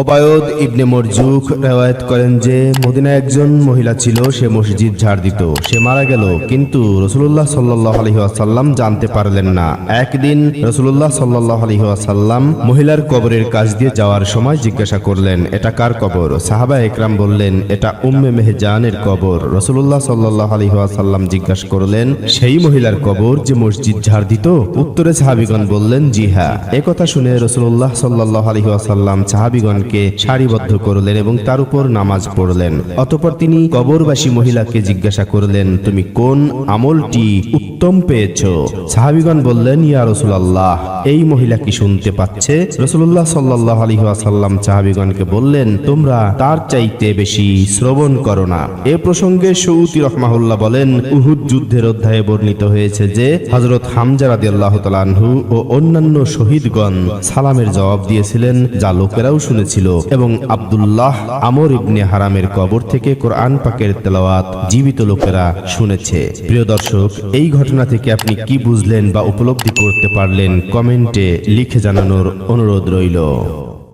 ওবায়দ ইবনে মরজুক রেওয়ায়ত করেন যে মদিনা একজন মহিলা ছিল, সে মসজিদ ঝাড় দিত। সে মারা গেল, কিন্তু রসুল্লাহ সাল্লাহ আলহিহাসাল্লাম জানতে পারলেন না। একদিন রসুল্লাহ সাল্লাহ আলহিহাসাল্লাম মহিলার কবরের কাজ দিয়ে যাওয়ার সময় জিজ্ঞাসা করলেন, এটা কার কবর? সাহাবা একরাম বললেন, এটা উম্মে মেহজানের কবর। রসুল্লাহ সাল্লাহ আলহিহাসাল্লাম জিজ্ঞাসা করলেন, সেই মহিলার কবর যে মসজিদ ঝাড় দিত? উত্তরে সাহাবিগণ বললেন, জি হ্যাঁ। একথা শুনে রসুল্লাহ সাল্লাহ আলহিহাসাল্লাম সাহাবিগণকে সারিবদ্ধ করলেন এবং তার উপর নামাজ পড়লেন। অতপর তিনি কবরবাসী মহিলাকে জিজ্ঞাসা করলেন, তুমি কোন আমলটি উত্তম পেয়েছ? সাহাবিগণ বললেন, ইয়া রসুলাল্লাহ, এই মহিলা কি শুনতে পাচ্ছে? রসুল্লাহ সাল্লাহ আলহিহাসাল্লাম সাহাবিগণকে বললেন, তোমরা তার চাইতে বেশি শ্রবণ করো না। এ প্রসঙ্গে সৌতি রহমাহুল্লাহ বলেন, উহুদ যুদ্ধের অধ্যায়ে বর্ণিত হয়েছে যে হজরত হামজা রাদি আল্লাহ তালানহু ও অন্যান্য শহীদগণ সালামের জবাব দিয়েছিলেন, যা লোকেরাও শুনেছিল। এবং আবদুল্লাহ আমর ইবনে হারামের কবর থেকে কোরআন পাকের তেলাওয়াত জীবিত লোকেরা শুনেছে। প্রিয় দর্শক, এই ঘটনা থেকে আপনি কি বুঝলেন বা উপলব্ধি করতে পারলেন কমেন্টে লিখে জানানোর অনুরোধ রইল।